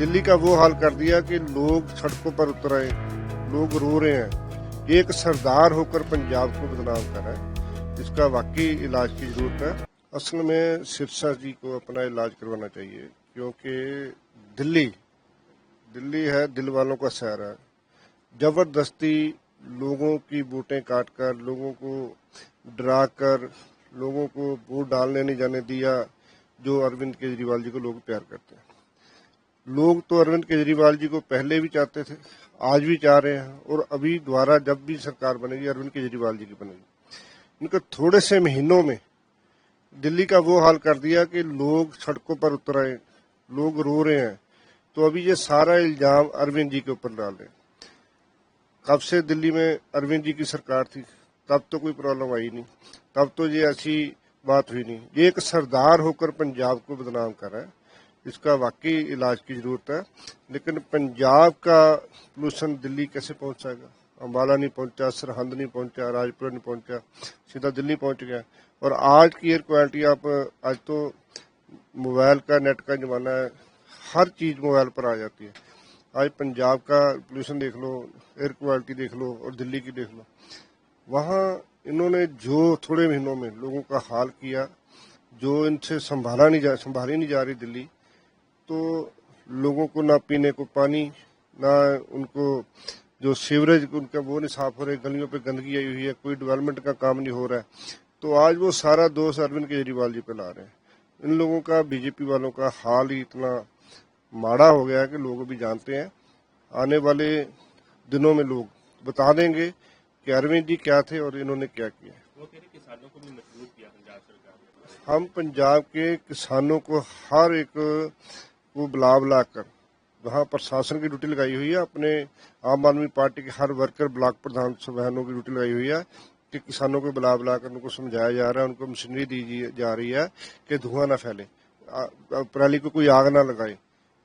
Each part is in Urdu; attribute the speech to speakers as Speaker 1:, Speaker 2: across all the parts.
Speaker 1: دلی کا وہ حال کر دیا کہ لوگ سڑکوں پر اتر آئے لوگ رو رہے ہیں۔ ایک سردار ہو کر پنجاب کو بدنام کر رہا ہے، اس کا واقعی علاج کی ضرورت ہے۔ اصل میں سرسا جی کو اپنا علاج کروانا چاہیے، کیونکہ دلی دلی ہے، دل والوں کا سہر ہے۔ زبردستی لوگوں کی بوٹیں کاٹ کر، لوگوں کو ڈرا کر، لوگوں کو بوٹ ڈالنے نہیں جانے دیا، جو اروند کیجریوال جی کو لوگ پیار کرتے ہیں۔ لوگ تو اروند کیجریوال جی کو پہلے بھی چاہتے تھے، آج بھی چاہ رہے ہیں، اور ابھی دوبارہ جب بھی سرکار بنے گی، اروند کیجریوال جی کی بنے گی۔ ان کو تھوڑے سے مہینوں میں دلی کا وہ حال کر دیا کہ لوگ سڑکوں پر اتر آئے، لوگ رو رہے ہیں۔ تو ابھی یہ سارا الزام اروند جی کے اوپر ڈالے رہے ہیں۔ کب سے دلی میں اروند جی کی سرکار تھی، تب تو کوئی پرابلم آئی نہیں، تب تو یہ ایسی بات ہوئی نہیں۔ یہ ایک سردار ہو کر پنجاب کو بدنام کر رہا ہے۔ اس کا واقعی علاج کی ضرورت ہے، لیکن پنجاب کا پولوشن دلی کیسے پہنچا گا امبالا نہیں پہنچا سرہند نہیں پہنچا، راجپورہ نہیں پہنچا، سیدھا دلی پہنچ گیا۔ اور آج کی ایئر کوالٹی آپ، آج تو موبائل کا، نیٹ کا زمانہ ہے، ہر چیز موبائل پر آ جاتی ہے۔ آج پنجاب کا پولوشن دیکھ لو ایئر کوالٹی دیکھ لو اور دلی کی دیکھ لو۔ وہاں انہوں نے جو تھوڑے مہینوں میں لوگوں کا حال کیا، جو ان سے سنبھالا نہیں جا، سنبھالی نہیں جا رہی دلی تو لوگوں کو نہ پینے کو پانی نہ ان کو جو سیوریج ان کا وہ نہیں صاف ہو رہے گلیوں پہ گندگی آئی ہوئی ہے کوئی ڈیولپمنٹ کا کام نہیں ہو رہا ہے۔ تو آج وہ سارا دوست اروند کیجریوال جی پہ لا رہے ہیں۔ ان لوگوں کا بی جے پی والوں کا حال ہی اتنا ماڑا ہو گیا ہے کہ لوگ بھی جانتے ہیں۔ آنے والے دنوں میں لوگ بتا دیں گے کہ اروند جی کیا تھے اور انہوں نے کیا کیا۔ ہم پنجاب کے کسانوں کو ہر ایک کو بلا بلا کر وہاں پرشاسن کی ڈیوٹی لگائی ہوئی ہے، اپنے عام آدمی پارٹی کے ہر ورکر، بلاک پردھان بہنوں کی ڈیوٹی لگائی ہوئی ہے کہ کسانوں کو بلا بلا کر ان کو سمجھایا جا رہا ہے، ان کو مشینری دی جی- جا رہی ہے کہ دھواں نہ پھیلے۔ پرالی کو کوئی آگ نہ لگائے۔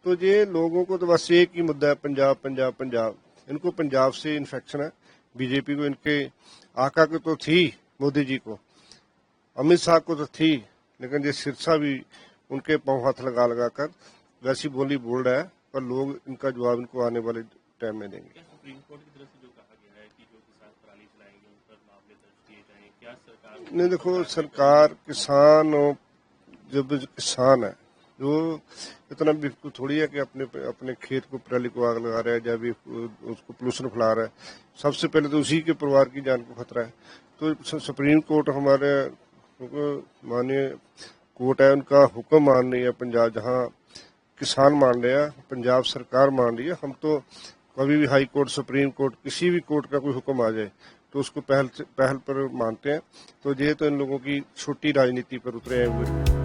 Speaker 1: تو یہ لوگوں کو تو بس ایک ہی مدعا ہے، پنجاب پنجاب پنجاب۔ ان کو پنجاب سے انفیکشن ہے۔ بی جے پی کو ان کے آقا کو تو تھی، مودی جی کو۔ امت شاہ کو تو تھی، لیکن یہ سرسا بھی ان کے پاؤں ہاتھ لگا لگا کر ویسی بولی بول رہا ہے پر لوگ ان کا جواب ان کو آنے والے ٹائم میں دیں گے۔
Speaker 2: نہیں دیکھو سرکار
Speaker 1: کسان جب کسان ہے جو اتنا بیوقوف تھوڑی ہے کہ اپنے اپنے کھیت کو پرالی کو آگ لگا رہا ہے یا بھی اس کو پولوشن پھیلا رہا ہے سب سے پہلے تو اسی کے پروار کی جان کو خطرہ ہے۔ تو سپریم کورٹ ہمارے مانے کورٹ ہے ان کا حکم مان رہی ہے پنجاب جہاں کسان مان رہے ہیں، پنجاب سرکار مان رہی ہے، ہم تو کبھی بھی ہائی کورٹ، سپریم کورٹ، کسی بھی کورٹ کا کوئی حکم آ جائے تو اس کو پہل پہل پر مانتے ہیں۔ تو یہ تو ان لوگوں کی چھوٹی راجنیتی پر اترے ہیں ہوئے۔